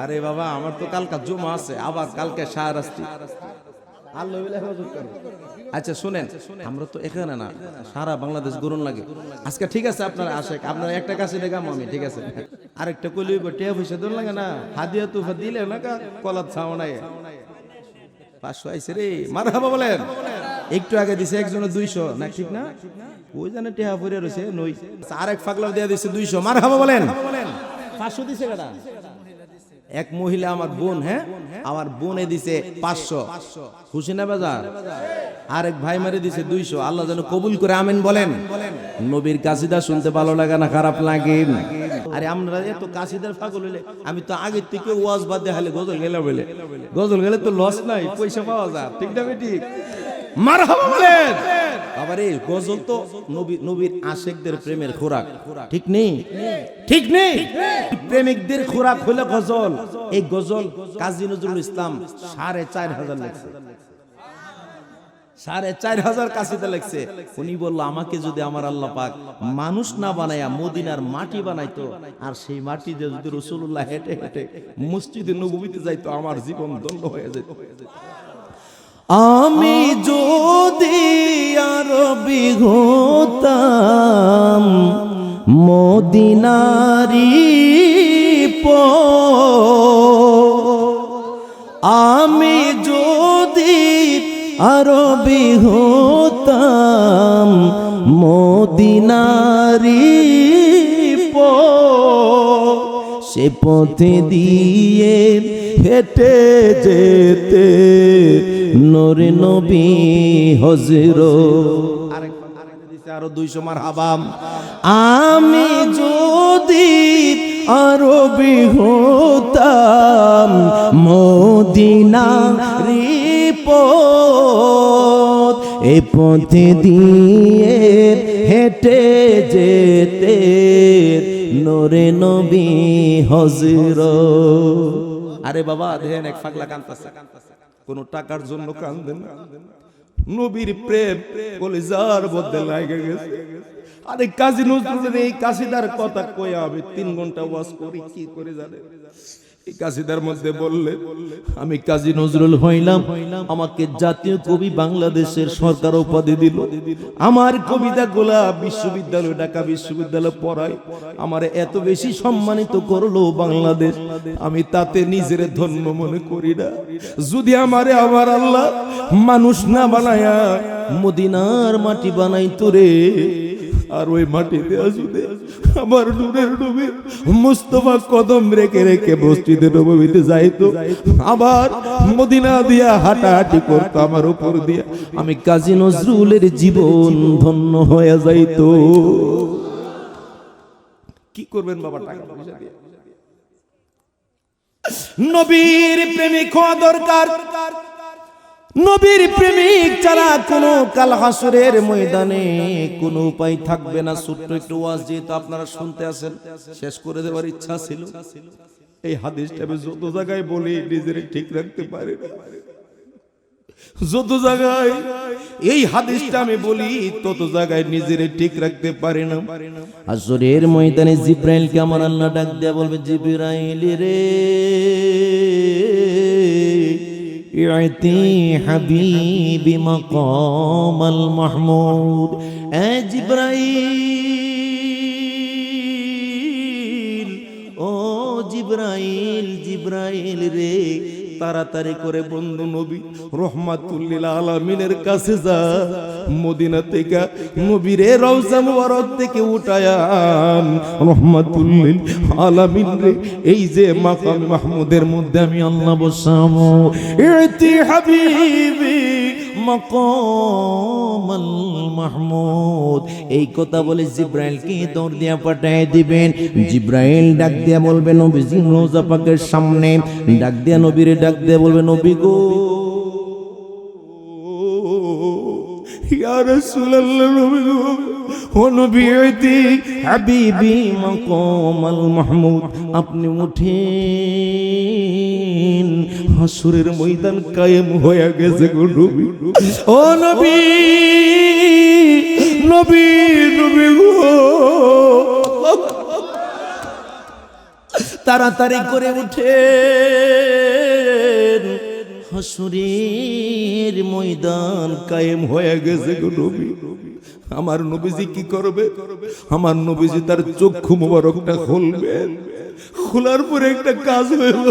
আরে বাবা আমার তো কালকা জমা আছে আবার কালকে হেফাজত করবে। আচ্ছা শুনেন আমরা তো এখানে না সারা বাংলাদেশ গরুন লাগে। আজকে ঠিক আছে আপনার আসে আপনার একটা কাছে দেখাম আমি ঠিক আছে? আরেকটা কলি টিয়া পয়সা দিন লাগে না হাদিয়া তুফা দিলে না কা কলাত ছাও নাই। পাঁচশো আইসে রে মার বলেন। একটু আগে দিছে একজনের দুইশো না ঠিক না? ওই জানে টেহা পরে রয়েছে নই। আর এক ফাগলাও দিয়ে দিছে দুইশো মার হাবা বলেন। পাঁচশো দিছে কেটা এক মহিলা আমার বোন হ্যাঁ? আমার বোনে দিছে পাঁচশো। খুশি না বাজার? আরেক ভাই মারে দিছে দুইশো। আল্লাহ যেন কবুল করে আমেন বলেন। নবীর কাশিদা শুনতে ভালো লাগে না, খারাপ লাগে? আরে আমরা এত কাশিদার পাগল হইলে, আমি তো আগের থেকে ওয়াজ বাদ দিয়ে হালে গজল গেলে বলে। গজল গেলে তো লস নাই, পয়সা পাওয়া যায়। ঠিক না ঠিক মার হাবা বলেন। আবারে গজল তো নবী নবীর আশেকদের প্রেমের খোরাক। ঠিক নেই? ঠিক নেই। প্রেমিকদের খোরাক হলো গজল। এই গজল কাজী নজরুল ইসলাম সাড়ে চার হাজার লেখছে। সাড়ে চার হাজার কাছিতে লেখছে। উনি বলল আমাকে যদি আমার আল্লাহ পাক মানুষ না বানায়া মদিনার মাটি বানাইতো আর সেই মাটি দিয়ে যদি রসুল্লাহ হেঁটে হেঁটে মসজিদে নবীতে যাইতো আমার জীবন দণ্ড হয়ে যেত। আমি যদি আরবি হতাম মদিনারি প আমি যদি আরবি হতাম মদিনারি প সে পথে দিয়ে হেঁটে যেতে নরে নবী হজর আরও দুইশো মার হাবাম আমি যদি আরবি হতাম মদিনা রিপোত এ পথে দিয়ে হেঁটে যেতে নরে নবী হজর আরে বাবা, দেখেন এক ফাগলা কান্তাছে। কোন টাকার জন্য কান্দেন নবীর প্রেম কলিজার মধ্যে লাগে গেছে। আরে কাজী নজরুলের এই কাশিদার কথা কয়ে আমি তিন ঘণ্টা ওয়াজ করি, কি করে জানে? এই কাশিদার মধ্যে বললে, আমি কাজী নজরুল হইলাম, আমাকে জাতীয় কবি বাংলাদেশের সরকার উপাধি দিল। আমার কবিতা গোলা বিশ্ববিদ্যালয়, ঢাকা বিশ্ববিদ্যালয় পড়াই আমার এত বেশি সম্মানিত করল বাংলাদেশ। আমি তাতে নিজের ধন্য মনে করি না। যদি আমারে আমার আল্লাহ মানুষ না বানায়া মদিনার মাটি বানাইতো রে আর ওই মাটিতে আসুদে আমার নূরের নবী মুস্তফা কদম রেখে রেখে মসজিদে নবীতে যাইতো। আবার মদিনা দিয়া হাঁটাহাঁটি করতো আমার উপর দিয়া। আমি কাজী নজরুলের জীবন ধন্য হয়ে যাইতো। কি করবেন বাবা টাকা নবীর প্রেমিক হওয়া দরকার। নবীর প্রেমিক ছাড়া কোনো কাল হাসুরের ময়দানে কোনো উপায় থাকবে না, ছোট্ট একটু ওয়াজ যেহেতু আপনারা শুনতে আছেন, শেষ করে দেওয়ার ইচ্ছা ছিল। এই হাদিসটা আমি যত জায়গায় বলি নিজের ঠিক রাখতে পারি না। যত জায়গায় এই হাদিসটা আমি বলি তত জায়গায় নিজের ঠিক রাখতে পারি না। আসরের ময়দানে জিব্রাইলকে আমার আল্লাহ ডাক দেয়া বলবে, জিব্রাইল রে ইতি حبيبي مقام المحمود মাহমুদ এ او جبرائيل جبرائيل রে তাড়াতাড়ি করে বন্ধু নবী রহমাতুল্লিল আলমিনের কাছে যা মদিনা থেকে নবীরে রওজা মুবারক থেকে উঠায়ান রহমাতুল্লিল আলামিন রে, এই যে মাকাম মাহমুদের মধ্যে আমি আল্লাহ বসামো। ইতি হাবিবি মকমাল মাহমুদ। এই কথা বলে জিব্রাইলকে দৌড় দিয়া পাঠায় দিবেন। জিব্রাইল ডাক দিয়া বলবেন নবীজি, রোজা পাকের সামনে। ডাক দিয়া নবীরে ডাক দিয়া বলবে, নবী গো। ইয়া রাসূলুল্লাহ, নবী গো। আইতি হাবিবি মাকামাল মাহমুদ, আপনি উঠেন। হাসুরের ময়দান কায়েম হয়ে গেছে গো নবী। ও নবী নবী নবী গো। তাড়াতাড়ি করে উঠে হাসুরের ময়দান কায়েম হয়ে গেছে গো নবী। আমার নবীজি কি করবে? আমার নবীজি তার চক্ষু মোবারকটা খুলবে। খোলার পরে একটা কাজ হইল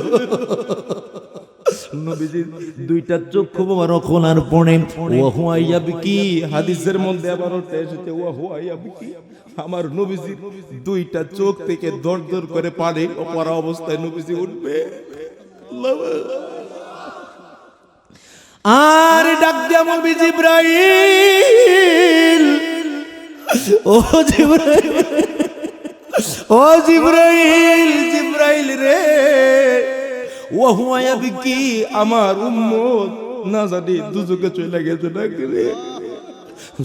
দুইটা চক্ষু মোবারক খোলার পরে ওয়াহুয়াইয়া কি? হাদিসের মধ্যে আবার ওটা এসেছে ওয়াহুয়াইয়া কি? আমার নবীজি দুইটা চোখ থেকে দর দর করে পানি পড়া অবস্থায় নবীজি উঠবে। আর ডাক দিয়া বলবি জিব্রাইল। ও জিব্রাইল। ও জিব্রাইল জিব্রাইল রে। ও হুয়ায়া বিকি আমার উম্মত? না জানি, দুজকে চলে গেছে নাকি রে।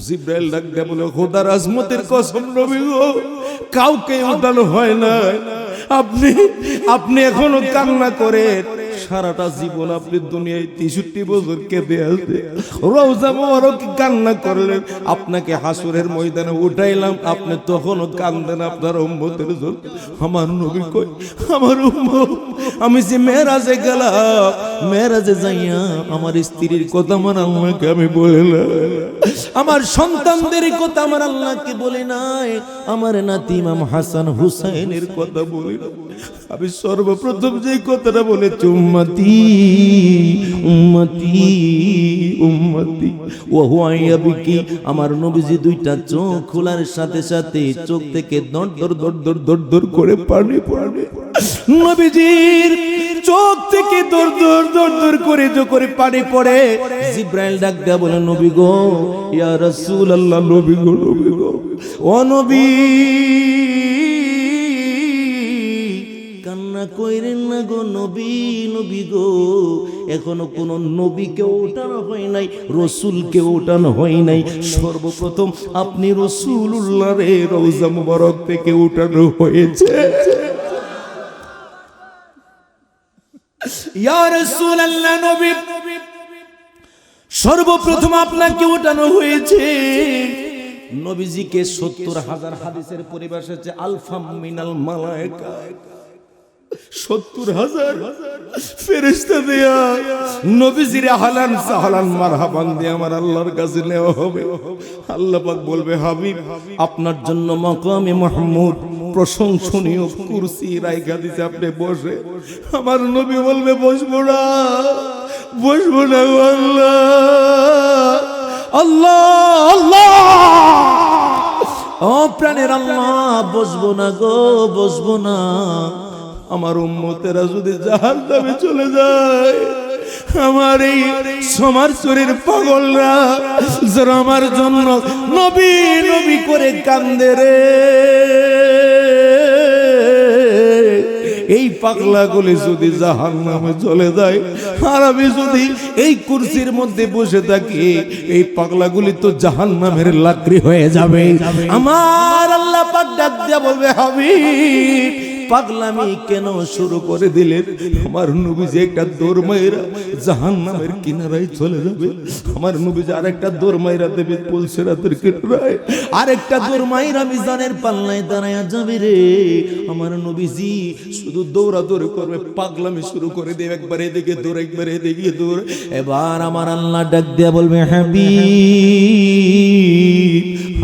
জিব্রাইল ডাক দিয়া বলে, খোদার আজমতের কসম নবী গো কাউকে উঠানো হয় না আপনি আপনি এখনও কান্না করে সারাটা জীবন আপনি দুনিয়ায় তেষট্টি বছর কেঁদে আসবে রোজা মোবারক কান্না করলেন, আপনাকে হাসুরের ময়দানে উঠাইলাম, আপনি তখনও কান্দেন আপনার উম্মতের জন্য। আমার নবী কই আমার উম্মত, আমি যে মেয়েরাজে গেলাম মেয়েরাজে যাইয়া আমার স্ত্রীর কথা আমার আল্লাহকে আমি বললাম আমার সন্তানদের কথা আমার আল্লাহকে বলে নাই, আমার নাতি ইমাম হাসান হুসাইনের কথা বলি না। আমি সর্বপ্রথম যে কথাটা বলেছি, উম্মতি উম্মতি উম্মতি। ও হুয়াইয়া বিকি, আমার নবীজি দুইটা চোখ খোলার সাথে সাথে চোখ থেকে দর দর দর দর দর দর করে পানি পড়ে। নবীজির চোখ থেকে দর দর দর দর করে জো করে পানি পড়ে, জিব্রাইল ডাক দেয়া বলে, নবী গো, ইয়া রাসূলুল্লাহ, নবী গো নবী গো। ও নবী কইরেন না গো নবী নবী গো। এখনও কোন নবীকে ওঠানো হয় নাই, রসুলকে ওঠানো হয় নাই। সর্বপ্রথম আপনি রসুল্লাহ রে রৌজা মুবারক থেকে উঠানো হয়েছে। সর্বপ্রথম আপনাকে ওঠানো হয়েছে। নবীজিকে সত্তর হাজার হাদিসের পরিবেশ হচ্ছে আলফা মিনাল মালায়েকা। সত্তর হাজার ফেরেস্তা দেয়া। নবীজিরে হালান সাহালান মারহাবান দিয়ে আমার আল্লাহর কাছে নেওয়া হবে। আল্লাহ বলবে, হাবিব, আপনার জন্য মাকামে মাহমুদ প্রশংসনীয় কুরসি রাইখা দিতে আপনি বসে। আমার নবী বলবে, বসবো না বসবো না আল্লাহ। আল্লাহ আল্লাহ। ও প্রাণের আল্লাহ, বসবো না গো, বসবো না। আমার উম্মতেরা যদি জাহান নামে চলে যায়, আমার এই সমার শরীর পাগলরা যারা আমার জন্য নবী নবী করে কান্দে রে। এই পাগলাগুলি যদি জাহান নামে চলে যায়, আর আমি যদি এই কুরসির মধ্যে বসে থাকি, এই পাগলাগুলি তো জাহান নামের লাকড়ি হয়ে যাবে। আমার আল্লাহ পাক ডাক দিয়া বলবে, হাবিব পাগলামি কেন শুরু করে দিলেন? আমার নবী যে একটা দৌড় মাইরা জাহান নামের কিনারায় চলে যাবে। আমার নবী যে আরেকটা দৌড় মাইরা দেবে পলসে রাতের কিনারায়। আরেকটা দৌড় মাইরা মিজানের পাল্লায় দাঁড়ায় যাবে রে। আমার নবীজি শুধু দৌড়া দৌড় করবে, পাগলামি শুরু করে দেবে, একবার এদিকে দৌড়, একবার এদিকে দৌড়। এবার আমার আল্লাহ ডাক দিয়া বলবে হ্যাবি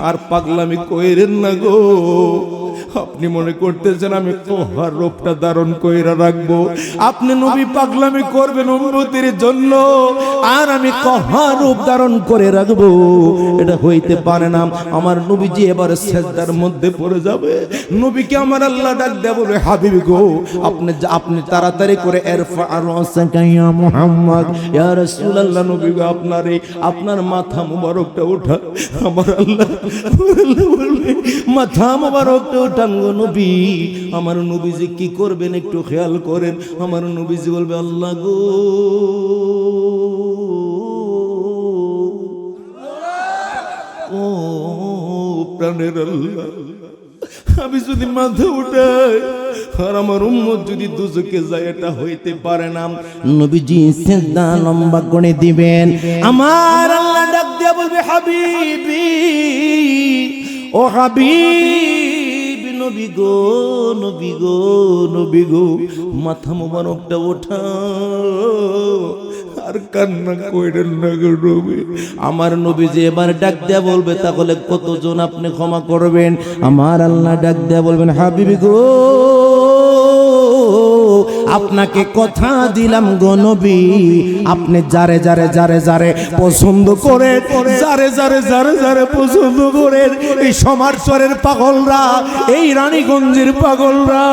আর পাগলামি কইরেন না গো। আপনি মনে করতেছেন আমি তোহার রূপটা ধারণ কইরা রাখব? আপনি নবী পাগলামি করবেন উন্নতির জন্য, আর আমি কহার রূপ ধারণ করে রাখব। এটা হইতে পারে না, আমার নবীজি এবার সেজদার মধ্যে পড়ে যাবে। নবীকে আমার আল্লাহ ডাক দেব বলে, হাবিব গো, আপনি আপনি তাড়াতাড়ি করে এরফা আর ইয়া মুহাম্মদ। ইয়া রাসূলুল্লাহ, নবী গো, আপনার আপনার মাথা মুবারকটা ওঠা আমার আল্লাহ মাথা মুবারকটা গো নবী, আমার নবীজি কি করবেন একটু খেয়াল করেন। আমার নবীজি বলবে, আল্লাহ গো, ও প্রাণের আল্লাহ, আমি যদি মাথা উঠাই আর আমার উম্মত যদি দুজকে যায়, এটা হইতে পারে না। নবীজি সেজদা লম্বা করে দিবেন। আমার আল্লাহ ডাক দিয়া বলবে, হাবিবি, ও হাবিব নবী গো নবী গো নবী গো, মাথা মোবারকটা ওঠা আর কান্না কইরেন না গো নবী। আমার নবী যে এবার ডাক দেয়া বলবে, তাহলে কতজন আপনি ক্ষমা করবেন? আমার আল্লাহ ডাক দেয়া বলবেন, হাবিবি গো। আপনাকে কথা দিলাম গনবী নবী। আপনি যারে যারে যারে যারে পছন্দ করে, যারে যারে যারে যারে পছন্দ করে, এই সমারসরের পাগলরা, এই রানীগঞ্জের পাগলরা,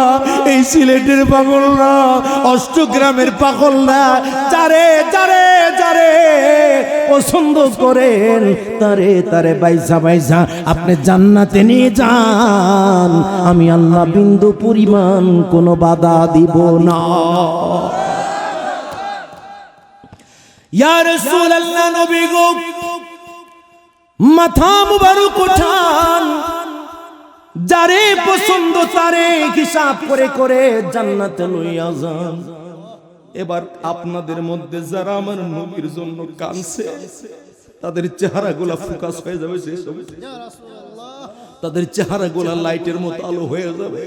এই সিলেটের পাগলরা, অষ্টগ্রামের পাগলরা, যারে যারে যারে পছন্দ করেন, তারে তারে বাইসা বাইসা আপনি জান্নাতে নিয়ে যান। আমি আল্লাহ বিন্দু পরিমাণ কোনো বাধা দিব না। যারে পছন্দ তারে হিসাব করে করে জান্নাতে লইয়া যান। এবার আপনাদের মধ্যে যারা আমার নবীর জন্য কানছে তাদের চেহারাগুলা ফোকাস হয়ে যাবে সেই সময়। তাদের চেহারাগুলা লাইটের মতো আলো হয়ে যাবে।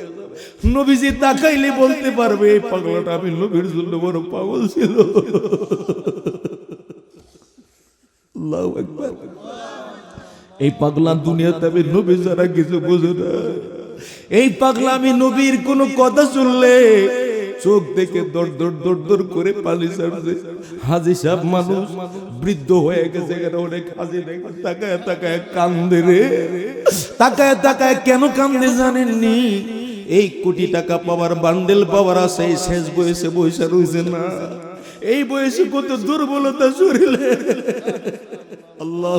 নবীজি তাকাইলে বলতে পারবে এই পাগলাটা আমি নবীর জন্য বড় পাগল ছিল। এই পাগলা দুনিয়াতে আমি নবী যারা কিছু বোঝে না। এই পাগলা আমি নবীর কোনো কথা শুনলে চোখ দেখে দর দর দর দর করে পানি ছাড়ছে। হাজি সাহেব মানুষ, বৃদ্ধ হয়ে গেছে অনেক হাজি তাকায় তাকায় কান্দে রে। তাকায় তাকায় কেন কান্দে জানেননি? এই কোটি টাকা পাওয়ার বান্ডেল পাওয়ার আছে এই শেষ বয়সে বয়সে রয়েছে না। এই বয়সে কত দুর্বলতা শরীরে। আল্লাহ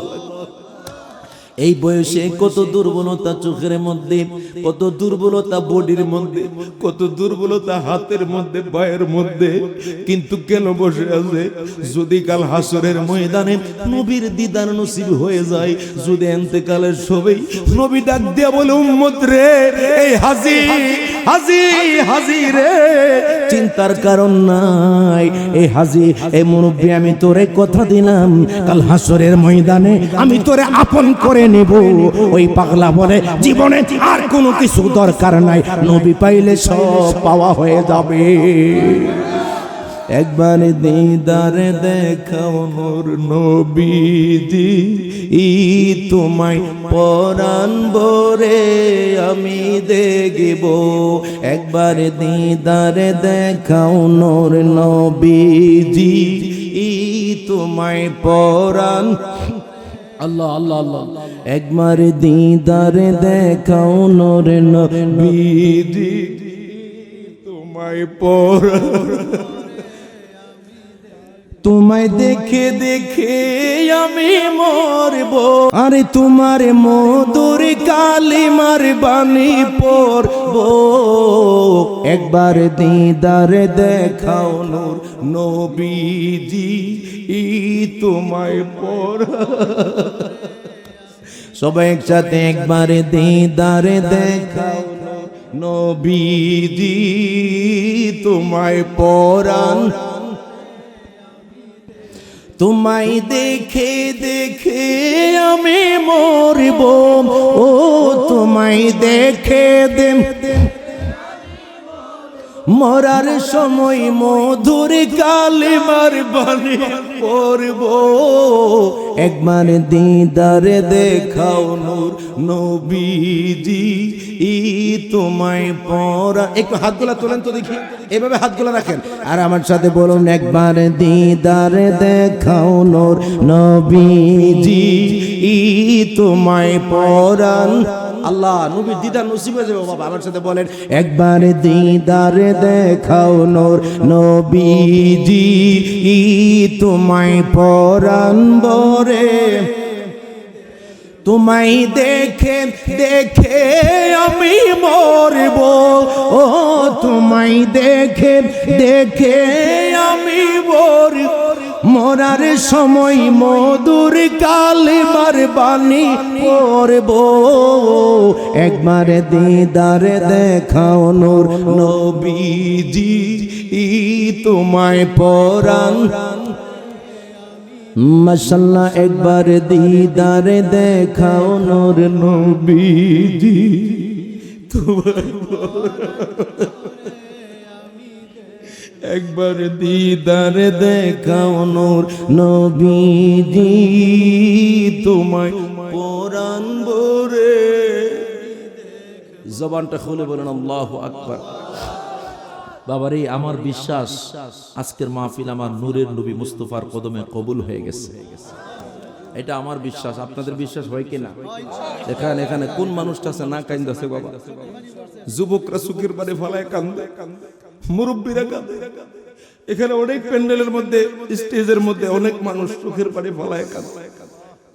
এই বয়সে কত দুর্বলতা চোখের মধ্যে, কত দুর্বলতা বডির মধ্যে, কত দুর্বলতা হাতের মধ্যে, পায়ের মধ্যে। কিন্তু কেন বসে আছে? যদি কাল হাসরের ময়দানে নবীর দিদার নসিব হয়ে যায়, যদি এন্তেকালের সবাই নবী ডাক দিয়া বলে, উম্মত রে, এই হাজি হাজি হাজি রে, চিন্তার কারণ নাই। এই হাজি এই মুরব্বী, আমি তোরে কথা দিলাম। কাল হাসরের ময়দানে আমি তোরে আপন করে নেব। ওই পাগলা বলে, জীবনে আর কোনো কিছু দরকার নাই। নবী পাইলে সব পাওয়া হয়ে যাবে। একবার দিদারে দেখাও মোর নবীজি ই তোমায় পরাণ বরে আমি দেখব। একবার দিদারে দেখাও নোর নবীজি ই তোমায় পরাণ আল্লাহ আল্লাহ আল্লাহ। একবার দিদারে দেখাও নরে নবীজি তোমায় পর তোমায় দেখে দেখে আমি মরব। আরে তোমার মধুর কালিমার বাণী পড়ব। একবার দিদারে দেখাও নূর, নবীজি ই তোমায় পর সবাই একসাথে একবার দিদারে দেখাও নবীজি তোমায় পরাণ তোমায় দেখে দেখে আমি মরব। ও তোমায় দেখে দে মরার সময় মধুর কালিমার বাণী পড়ব। একবার দিদারে দেখাও নূর নবীজি, ই তোমায় পরা। একটু হাতগুলা তোলেন তো দেখি, এভাবে হাতগুলা রাখেন। আর আমার সাথে বলুন, একবার দিদারে দেখাও নূর নবীজি, ই তোমায় পরান। আল্লাহ নবীর দিদার নসিব হয়ে যাবে, বাবা। আমার সাথে বলেন, একবার দিদারে দেখাও নূর নবীজি, তোমায় পরান বরে। তোমায় দেখে দেখে আমি মরব। ও, তোমায় দেখে দেখে আমি মরব। মরার সময় মধুর কালিমার বাণী পড়ব। একবার দিদারে দেখাও নূর নবীজি তোমায় পরাণ। মশাল্লাহ, একবার দিদারে দেখাও নূর নবীজি। তোমার একবার দিদারে দেখাও নূর নবীজি। তোমায় পরাণ বরে জবানটা খুলে বলেন, আল্লাহ আকবার। বাবারে, আমার বিশ্বাস, আজকের মাহফিল আমার নূরের নবী মুস্তফার কদমে কবুল হয়ে গেছে। এটা আমার বিশ্বাস, আপনাদের বিশ্বাস হয় কিনা? এখানে এখানে কোন মানুষটা আছে, না কান্দাছে বাবা? যুবকরা সুখের বাড়ি ফালায় কান্দে। মুরব্বীরা কান্দে এখানে অনেক প্যান্ডেলের মধ্যে, স্টেজের মধ্যে অনেক মানুষ চোখের বাড়ি ফালায় কান্দে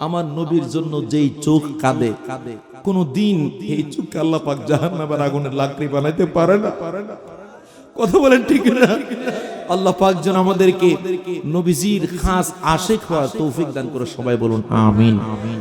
আমার নবীর জন্য যেই চোখ কাঁদে কাঁদে কোন দিন এই চোখ আল্লাহ পাক জাহান্নামের আগুনের লাকড়ি বানাইতে পারে না। কথা বলেন ঠিক না? আল্লাহ পাক যেন আমাদেরকে নবীজির খাস আশেক হওয়ার তৌফিক দান করে সবাই বলুন আমিন আমিন।